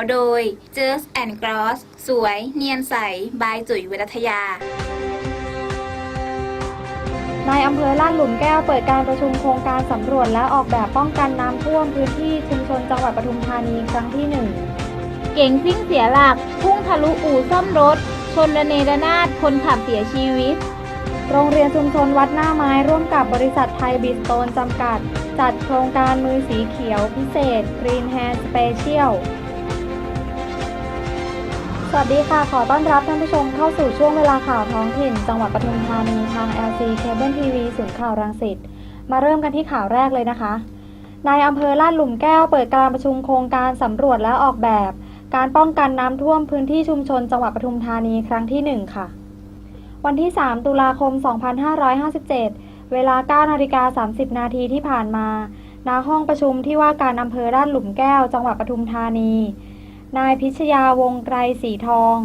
าวโดย j u s and Gross สวย เนียนใส บายจุ๋ยเวรัทยานายอำเภอลาดหลุมแก้วเปิดการประชุมโครงการสำรวจและออกแบบป้องกันน้ำท่วมพื้นที่ชุมชนจังหวัดปทุมธานีครั้งที่หนึ่งเก๋งซิ่งเสียหลัก พุ่งทะลุอู่ซ่อมรถ ชนระเนระนาดคนขับเสียชีวิต โรงเรียนชุมชนวัดหน้าไม้ร่วมกับบริษัทไทยบิสโตนจำกัด จัดโครงการมือสีเขียวพิเศษ Green Hand Special สวัสดีค่ะ ขอต้อนรับท่านผู้ชมเข้าสู่ช่วงเวลาข่าวท้องถิ่น จังหวัดปทุมธานีทาง LC Cable TV ศูนย์ข่าวรังสิต มาเริ่มกันที่ข่าวแรกเลยนะคะ นายอำเภอลาดหลุมแก้วเปิดการประชุมโครงการสำรวจและออกแบบ การป้องกันน้ำท่วมพื้นที่ชุมชนจังหวัดปทุมธานีครั้งที่ 1 ค่ะ วันที่ 3 ตุลาคม 2557 เวลา9นาฬิกา30 นาทีที่ผ่านมา ณ ห้องประชุมที่ว่าการอำเภอลาดหลุมแก้ว จังหวัดปทุมธานี นายพิชยาวงไกรสีทอง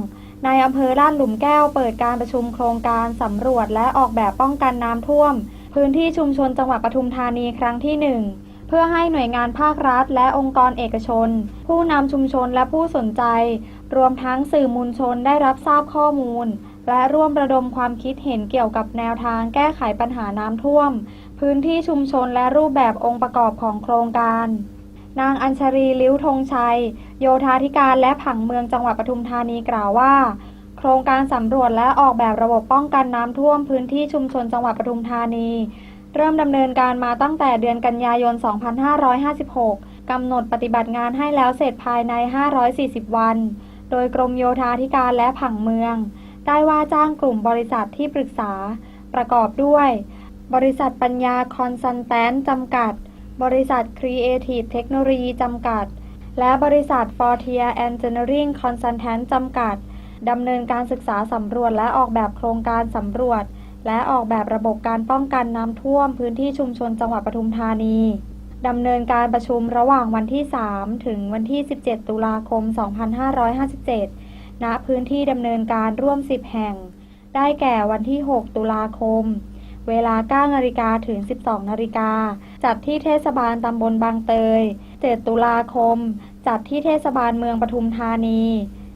นายอำเภอลาดหลุมแก้วเปิดการประชุมโครงการสำรวจและออกแบบป้องกันน้ำท่วม พื้นที่ชุมชนจังหวัดปทุมธานีครั้งที่ 1 เพื่อให้หน่วยงานภาครัฐ และองค์กรเอกชน ผู้นำชุมชนและผู้สนใจ รวมทั้งสื่อมวลชนได้รับทราบข้อมูล และร่วมระดมความคิดเห็นเกี่ยวกับแนวทางแก้ไขปัญหาน้ำท่วม พื้นที่ชุมชนและรูปแบบองค์ประกอบของโครงการ นางอัญชรีลิ้วธงชัย โยธาธิการและผังเมืองจังหวัดปทุมธานีกล่าวว่า โครงการสำรวจและออกแบบระบบป้องกันน้ำท่วมพื้นที่ชุมชนจังหวัดปทุมธานี เริ่มดำเนินการมาตั้งแต่เดือนกันยายน 2556 กำหนดปฏิบัติงานให้แล้วเสร็จภายใน 540 วัน โดยกรมโยธาธิการและผังเมือง ได้ว่าจ้างกลุ่มบริษัทที่ปรึกษา ประกอบด้วย บริษัทปัญญาคอนซัลแทนจำกัด บริษัท Creative Technology จำกัด และบริษัท Fortier Engineering Consultant จำกัด ดำเนินการศึกษาสำรวจและออกแบบโครงการสำรวจ และออกแบบระบบการป้องกันน้ำท่วมพื้นที่ชุมชนจังหวัดปทุมธานี ดำเนินการประชุมระหว่างวันที่ 3 ถึงวันที่ 17 ตุลาคม 2557 ณ พื้นที่ดำเนินการร่วม 10 แห่ง ได้แก่วันที่ 6 ตุลาคม เวลา 9 นาฬิกาถึง 12 นาฬิกา จัดที่เทศบาลตำบลบางเตย 7 ตุลาคม จัดที่เทศบาลเมืองปทุมธานี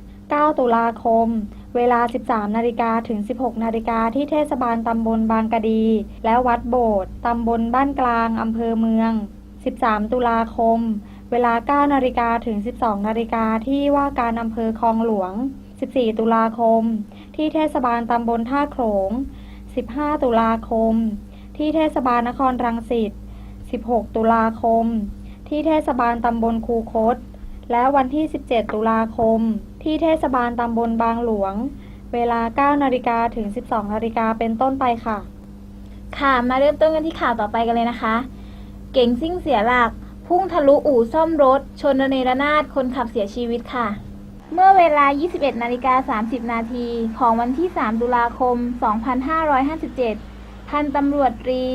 9 ตุลาคม เวลา 13 นาฬิกาถึง 16 นาฬิกาที่เทศบาลตำบลบางกะดี และวัดโบสถ์ตำบลบ้านกลางอำเภอเมือง 13 ตุลาคม เวลา 9 นาฬิกาถึง 12 นาฬิกาที่ว่าการอำเภอคลองหลวง 14 ตุลาคม ที่เทศบาลตำบลท่าโขลง 15 ตุลาคม ที่เทศบาลนครรังสิต 16 ตุลาคม ที่เทศบาลตำบลคูคต และวันที่ 17 ตุลาคม ที่เทศบาลตำบลบางหลวง เวลา 9 นาฬิกาถึง 12 นาฬิกาเป็นต้นไปค่ะ ค่ะ มาเริ่มต้นกันที่ข่าวต่อไปกันเลยนะคะ เก๋งซิ่งเสียหลัก พุ่งทะลุอู่ซ่อมรถ ชนระเนระนาดคนขับเสียชีวิตค่ะ เมื่อเวลา 21 นาฬิกา 30 นาทีของวันที่ 3 ตุลาคม 2557 พันตำรวจตรี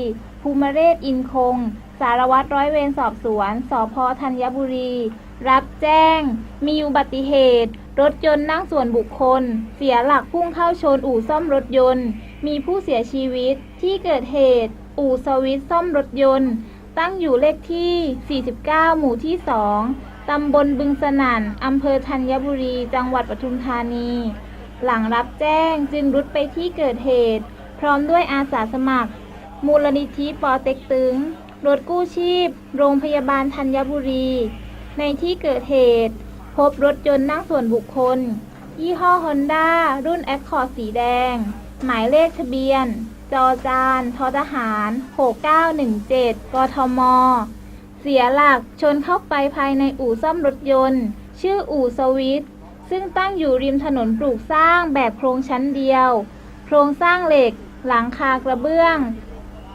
ภูมิเรศอินคง สารวัตรร้อยเวรสอบสวน สพธัญบุรี รับแจ้ง มีอุบัติเหตุ รถยนต์นั่งส่วนบุคคล เสียหลักพุ่งเข้าชนอู่ซ่อมรถยนต์ มีผู้เสียชีวิต ที่เกิดเหตุ อู่สวิตซ่อมรถยนต์ ตั้งอยู่เลขที่ 49 หมู่ที่ 2 ตำบลบึงสนั่น อำเภอธัญบุรี จังหวัดปทุมธานี หลังรับแจ้งจึงรุดไปที่เกิดเหตุ พร้อมด้วยอาสาสมัคร มูลนิธิปอเต็กตึง รถกู้ชีพ โรงพยาบาลธัญบุรี ในที่เกิดเหตุ พบรถยนต์นั่งส่วนบุคคล ยี่ห้อฮอนด้ารุ่นแอคคอร์ดสีแดง หมายเลขทะเบียน จอจานทอทหาร 6917 กทม เสียหลักชนเข้าไปภายในอู่ซ่อมรถยนต์ ชื่ออู่สวิตซึ่งตั้งอยู่ริมถนนปลูกสร้างแบบโครงชั้นเดียว โครงสร้างเหล็ก หลังคากระเบื้อง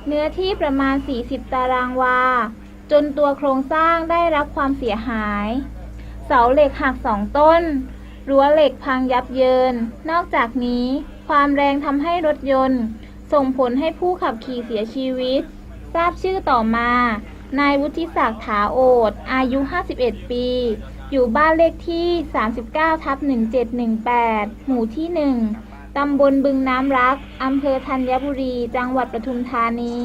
เนื้อที่ประมาณ 40 ตารางวา จนตัวโครงสร้างได้รับความเสียหาย เสาเหล็กหักสองต้น รั้วเหล็กพังยับเยิน นอกจากนี้ ความแรงทำให้รถยนต์ ส่งผลให้ผู้ขับขี่เสียชีวิต ทราบชื่อต่อมา นายวุฒิศักดิ์ถาโอด อายุ 51 ปี อยู่บ้านเลขที่ 39 ทับ 1718 หมู่ที่ 1 ตำบลบึงน้ำรัก อำเภอธัญบุรี จังหวัดปทุมธานี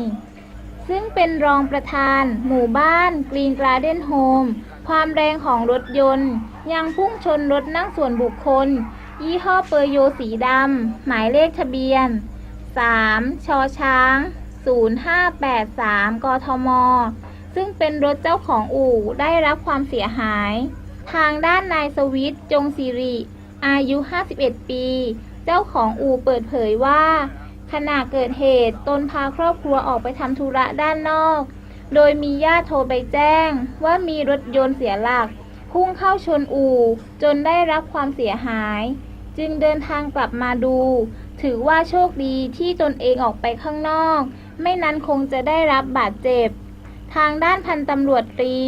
ซึ่งเป็นรองประธาน หมู่บ้าน กรีนกราเดนโฮม ความแรงของรถยนต์ ยังพุ่งชนรถนั่งส่วนบุคคล ยี่ห้อเปอร์โยสีดำ หมายเลขทะเบียน 3 ชอช้าง 0583 กทม ซึ่งเป็นรถเจ้าของอู่ได้รับความเสียหาย ทางด้านนายสวิตจงสิริ อายุ 51 ปี เจ้าของอู่เปิดเผยว่า ขณะเกิดเหตุตนพาครอบครัวออกไปทำธุระด้านนอก โดยมีญาติโทรไปแจ้ง ว่ามีรถยนต์เสียหลัก พุ่งเข้าชนอู่จนได้รับความเสียหาย จึงเดินทางกลับมาดู ถือว่าโชคดีที่ตนเองออกไปข้างนอก ไม่นั้นคงจะได้รับบาดเจ็บ ทางด้านพันตำรวจตรี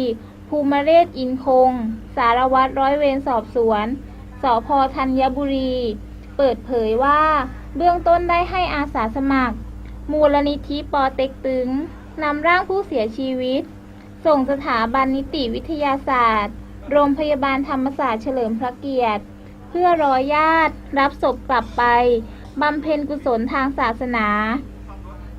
ภูมิเรศอินคง สารวัตรร้อยเวรสอบสวน สพธัญบุรี เปิดเผยว่า เบื้องต้นได้ให้อาสาสมัคร มูลนิธิปอเต็กตึงนำร่างผู้เสียชีวิต ส่งสถาบันนิติวิทยาศาสตร์ โรงพยาบาลธรรมศาสตร์เฉลิมพระเกียรติ เพื่อรอญาติ รับศพกลับไปบำเพ็ญกุศลทางศาสนา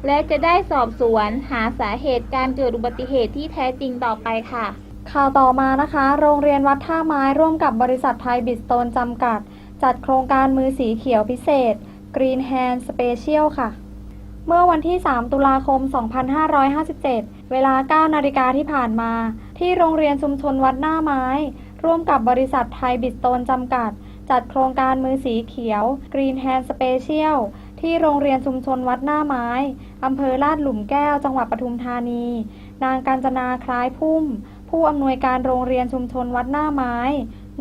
และจะได้สอบสวนหาสาเหตุการเกิดอุบัติเหตุที่แท้จริงต่อไปค่ะ ข่าวต่อมานะคะ โรงเรียนวัดท่าไม้ร่วมกับบริษัทไทยบิสโตนจำกัด จัดโครงการมือสีเขียวพิเศษ Green Hand Special ค่ะ เมื่อวันที่ 3 ตุลาคม 2557 เวลา 9 นาฬิกาที่ผ่านมา ที่โรงเรียนชุมชนวัดหน้าไม้ ร่วมกับบริษัทไทยบิสโตนจำกัด จัดโครงการมือสีเขียว Green Hand Special ที่โรงเรียนชุมชนวัดหน้าไม้ อำเภอลาดหลุมแก้ว จังหวัดปทุมธานี นางกาญจนาคล้ายพุ่ม ผู้อำนวยการโรงเรียนชุมชนวัดหน้าไม้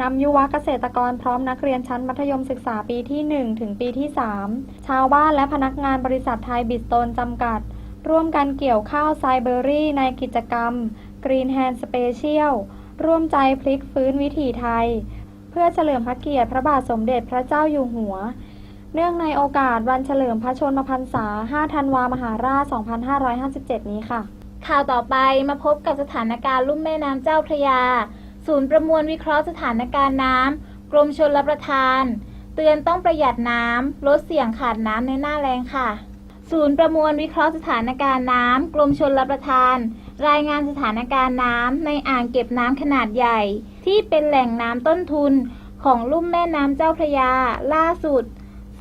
นำยุวเกษตรกรพร้อมนักเรียนชั้นมัธยมศึกษาปีที่ 1 ถึงปีที่ 3 ชาวบ้านและพนักงานบริษัทไทยบิสโตนจำกัด ร่วมกันเกี่ยวข้าวไซเบอรี่ในกิจกรรม Green Hand Special ร่วมใจพลิกฟื้นวิถีไทย เพื่อเฉลิมพระเกียรติพระบาทสมเด็จพระเจ้าอยู่หัว เนื่องในโอกาสวันเฉลิมพระชนมพรรษา 5 ธันวา มหาราช 2557 นี้ค่ะ ข่าวต่อไปมาพบกับสถานการณ์ลุ่มแม่น้ำเจ้าพระยา ศูนย์ประมวลวิเคราะห์สถานการณ์น้ำ กรมชลประทาน เตือนต้องประหยัดน้ำ ลดเสี่ยงขาดน้ำในหน้าแล้งค่ะ ศูนย์ประมวลวิเคราะห์สถานการณ์น้ำ กรมชลประทาน รายงานสถานการณ์น้ำในอ่างเก็บน้ำขนาดใหญ่ ที่เป็นแหล่งน้ำต้นทุนของลุ่มแม่น้ำเจ้าพระยา ล่าสุด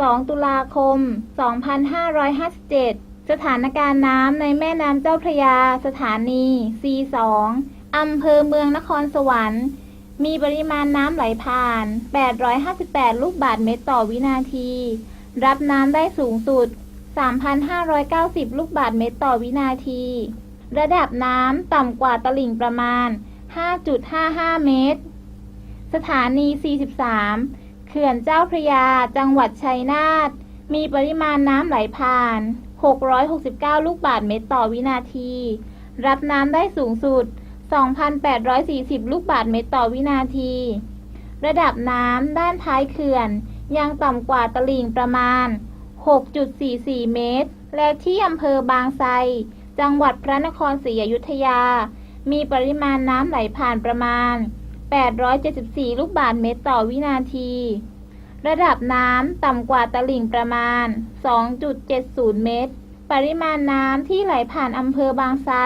2 ตุลาคม 2557 สถานการณ์น้ำในแม่น้ำเจ้าพระยา สถานี C2 อำเภอเมืองนครสวรรค์ มีปริมาณน้ำไหลผ่าน 858 ลูกบาศก์เมตรต่อวินาที รับน้ำได้สูงสุด 3,590 ลูกบาศก์เมตรต่อวินาที ระดับน้ำต่ำกว่าตลิ่งประมาณ 5.55 เมตร สถานี 43 ขื่อนเจ้าพระยา จังหวัดชัยนาท มีปริมาณน้ำไหลผ่าน 669 ลูกบาศก์เมตรต่อวินาที รับน้ำได้สูงสุด 2,840 ลูกบาศก์เมตรต่อวินาที ระดับน้ำด้านท้ายเขื่อน ยังต่ำกว่าตลิ่งประมาณ 6.44 เมตร และที่อำเภอบางไทร จังหวัดพระนครศรีอยุธยา มีปริมาณน้ำไหลผ่านประมาณ874 ลูกบาศก์เมตรต่อวินาที ระดับน้ำต่ำกว่าตลิ่งประมาณ 2.70 เมตร ปริมาณน้ำที่ไหลผ่านอำเภอบางไทร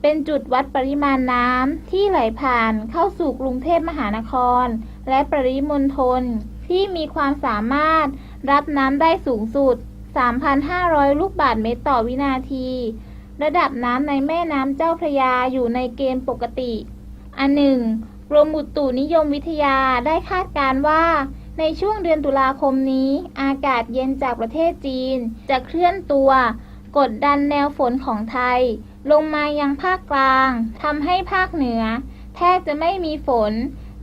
เป็นจุดวัดปริมาณน้ำที่ไหลผ่านเข้าสู่กรุงเทพมหานคร และปริมณฑลที่มีความสามารถรับน้ำได้สูงสุด 3,500 ลูกบาศก์เมตรต่อวินาที ระดับน้ำในแม่น้ำเจ้าพระยาอยู่ในเกณฑ์ปกติ อันหนึ่งกรมอุตุนิยมวิทยาได้คาดการณ์ว่า ในช่วงเดือนตุลาคมนี้ อากาศเย็นจากประเทศจีน จะเคลื่อนตัว กดดันแนวฝนของไทย ลงมายังภาคกลางทำให้ภาคเหนือ แทบจะไม่มีฝน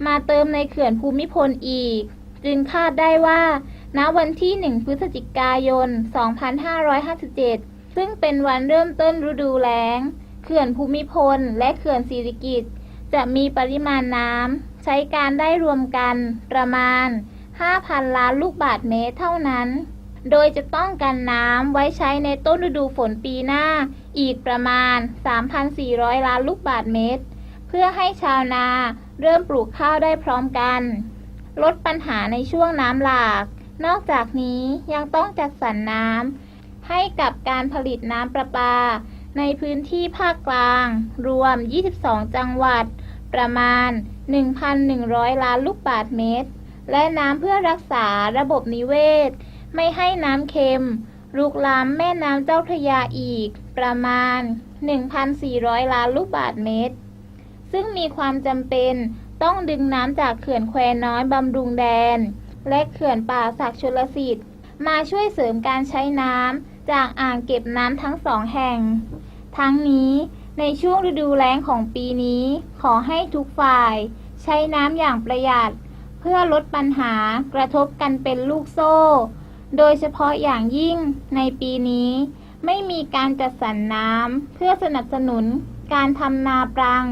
มาเติมในเขื่อนภูมิพลอีก จึงคาดได้ว่า ณวันที่ 1 พฤศจิกายน 2557 ซึ่งเป็นวันเริ่มต้นฤดูแล้ง เขื่อนภูมิพลและเขื่อนสิริกิติ์จะมีปริมาณน้ำใช้การได้รวมกันประมาณ 5,000 ล้านลูกบาศก์เมตรเท่านั้น โดยจะต้องกันน้ำไว้ใช้ในต้นฤดูฝนปีหน้า อีกประมาณ 3,400 ล้านลูกบาศก์เมตร เพื่อให้ชาวนาเริ่มปลูกข้าวได้พร้อมกัน ลดปัญหาในช่วงน้ำหลาก นอกจากนี้ยังต้องจัดสรรน้ำให้กับการผลิตน้ำประปา ในพื้นที่ภาคกลาง รวม 22 จังหวัด ประมาณ 1,100 ล้านลูกบาศก์เมตร และน้ำเพื่อรักษาระบบนิเวศ ไม่ให้น้ำเค็มลุกล้ำแม่น้ำเจ้าพระยาอีกประมาณ 1,400 ล้านลูกบาศก์เมตร ซึ่งมีความจำเป็นต้องดึงน้ำจากเขื่อนแควน้อยบำรุงแดน และเขื่อนป่าศักชลสิทธิ์ มาช่วยเสริมการใช้น้ำจากอ่างเก็บน้ำทั้งสองแห่ง ทั้งนี้ในช่วงฤดูแล้งของปีนี้ ขอให้ทุกฝ่าย ใช้น้ำอย่างประหยัด เพื่อลดปัญหากระทบกันเป็นลูกโซ่ โดยเฉพาะอย่างยิ่งในปีนี้ ไม่มีการจัดสรรน้ำเพื่อสนับสนุนการทำนาปรัง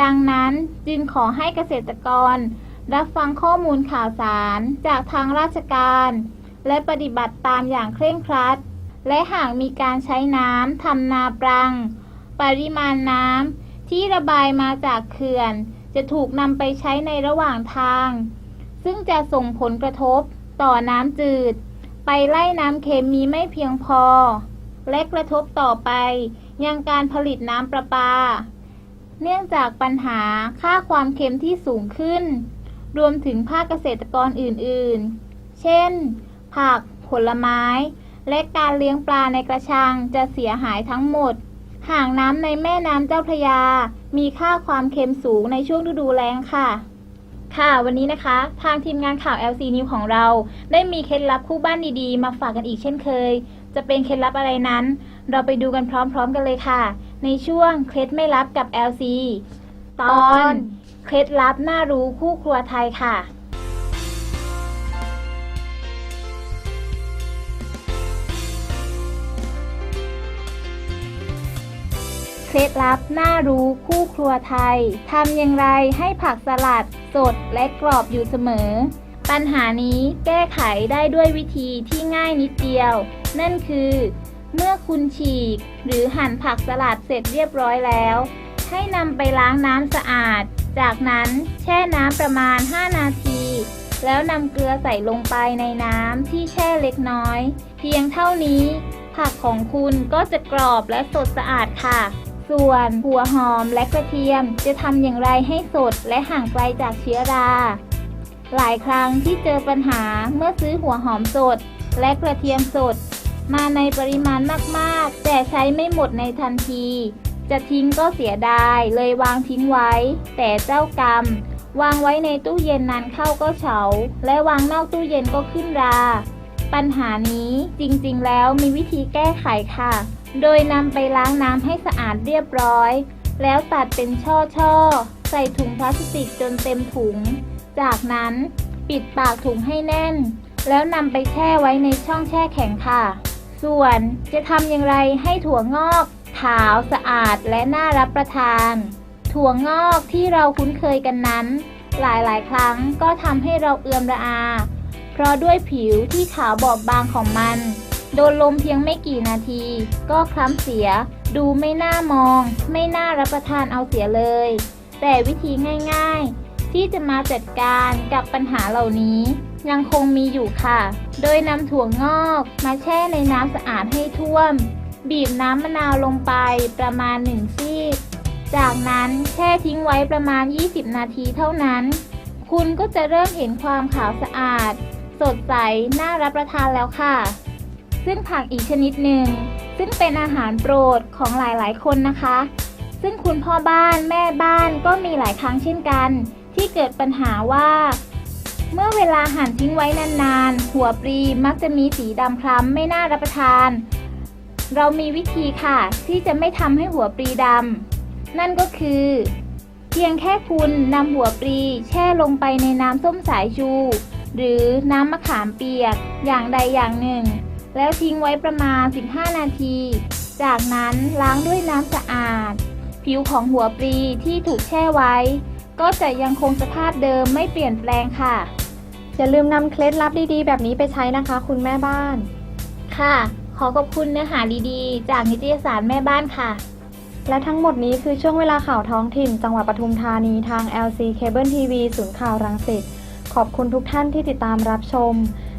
ดังนั้นจึงขอให้เกษตรกร รับฟังข้อมูลข่าวสารจากทางราชการ และปฏิบัติตามอย่างเคร่งครัด และหากมีการใช้น้ำทำนาปรัง ปริมาณน้ำที่ระบายมาจากเขื่อน จะถูกนำไปใช้ในระหว่างทาง ซึ่งจะส่งผลกระทบต่อน้ำจืด ไปไล่น้ำเค็มมีไม่เพียงพอ และกระทบต่อไป ยังการผลิตน้ำประปา เนื่องจากปัญหาค่าความเค็มที่สูงขึ้น รวมถึงภาคเกษตรกรอื่นๆ เช่น ผัก ผลไม้ และการเลี้ยงปลาในกระชังจะเสียหายทั้งหมดห่ากน้ำในแม่น้ำเจ้าพระยา มีค่าความเค็มสูงในช่วงฤดูแล้งค่ะ ค่ะ วันนี้นะคะ ทางทีมงานข่าว LC News ของเรา ได้มีเคล็ดลับคู่บ้านดีๆ มาฝากกันอีกเช่นเคย จะเป็นเคล็ดลับอะไรนั้น เราไปดูกันพร้อมๆกันเลยค่ะ ในช่วงเคล็ดไม่ลับกับ LC ตอนเคล็ดลับน่ารู้คู่ครัวไทยค่ะเคล็ดลับน่ารู้คู่ครัวไทย ทำอย่างไรให้ผักสลัด สดและกรอบอยู่เสมอ ปัญหานี้แก้ไขได้ด้วยวิธีที่ง่ายนิดเดียว นั่นคือ เมื่อคุณฉีก หรือหั่นผักสลัดเสร็จเรียบร้อยแล้ว ให้นำไปล้างน้ำสะอาด จากนั้นแช่น้ำประมาณ 5 นาที แล้วนำเกลือใส่ลงไปในน้ำที่แช่เล็กน้อย เพียงเท่านี้ ผักของคุณก็จะกรอบและสดสะอาดค่ะ ส่วนหัวหอมและกระเทียมจะทำอย่างไรให้สดและห่างไกลจากเชื้อรา หลายครั้งที่เจอปัญหาเมื่อซื้อหัวหอมสด และกระเทียมสด มาในปริมาณมากๆ แต่ใช้ไม่หมดในทันที จะทิ้งก็เสียดายเลยวางทิ้งไว้ แต่เจ้ากรรม วางไว้ในตู้เย็นนานเข้าก็เฉา และวางนอกตู้เย็นก็ขึ้นรา ปัญหานี้จริงๆ แล้วมีวิธีแก้ไขค่ะ โดยนำไปล้างน้ำให้สะอาดเรียบร้อย แล้วตัดเป็นช่อๆ ใส่ถุงพลาสติกจนเต็มถุง จากนั้นปิดปากถุงให้แน่น แล้วนำไปแช่ไว้ในช่องแช่แข็งค่ะ ส่วนจะทำอย่างไรให้ถั่วงอกขาวสะอาดและน่ารับประทาน ถั่วงอกที่เราคุ้นเคยกันนั้น หลายๆ ครั้งก็ทำให้เราเอือมระอา เพราะด้วยผิวที่ขาวบอบบางของมัน โดนลมเพียงไม่กี่นาที ก็คล้ำเสีย ดูไม่น่ามอง ไม่น่ารับประทานเอาเสียเลย แต่วิธีง่ายๆ ที่จะมาจัดการกับปัญหาเหล่านี้ ยังคงมีอยู่ค่ะ โดยนำถั่วงอกมาแช่ในน้ำสะอาดให้ท่วม บีบน้ำมะนาวลงไปประมาณ1ซีก จากนั้นแช่ทิ้งไว้ประมาณ 20 นาทีเท่านั้น คุณก็จะเริ่มเห็นความขาวสะอาด สดใสน่ารับประทานแล้วค่ะ ซึ่งผักอีกชนิดหนึ่ง ซึ่งเป็นอาหารโปรดของหลายๆ คนนะคะ ซึ่งคุณพ่อบ้านแม่บ้านก็มีหลายครั้งเช่นกัน ที่เกิดปัญหาว่า เมื่อเวลาหั่นทิ้งไว้นานๆ หัวปลีมักจะมีสีดำคล้ำไม่น่ารับประทาน เรามีวิธีค่ะ ที่จะไม่ทำให้หัวปลีดำนั่นก็คือ เพียงแค่คุณนำหัวปลีแช่ลงไปในน้ำส้มสายชูหรือน้ำมะขามเปียกอย่างใดอย่างหนึ่ง แล้วทิ้งไว้ประมาณ 15 นาที จากนั้นล้างด้วยน้ำสะอาด ผิวของหัวปลีที่ถูกแช่ไว้ ก็จะยังคงสภาพเดิมไม่เปลี่ยนแปลงค่ะ อย่าลืมนำเคล็ดลับดีๆ แบบนี้ไปใช้นะคะ คุณแม่บ้าน ค่ะ ขอขอบคุณเนื้อหาดีๆ จากนิตยสารแม่บ้านค่ะ และทั้งหมดนี้คือช่วงเวลาข่าวท้องถิ่น จังหวัดปทุมธานีทาง LC Cable TV ศูนย์ข่าวรังสิตขอบคุณทุกท่านที่ติดตามรับชม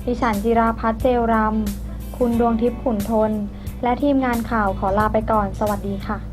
ดิฉันจิราพัฒน์เจลรำ คุณดวงทิพย์ขุนทน และทีมงานข่าวขอลาไปก่อน สวัสดีค่ะ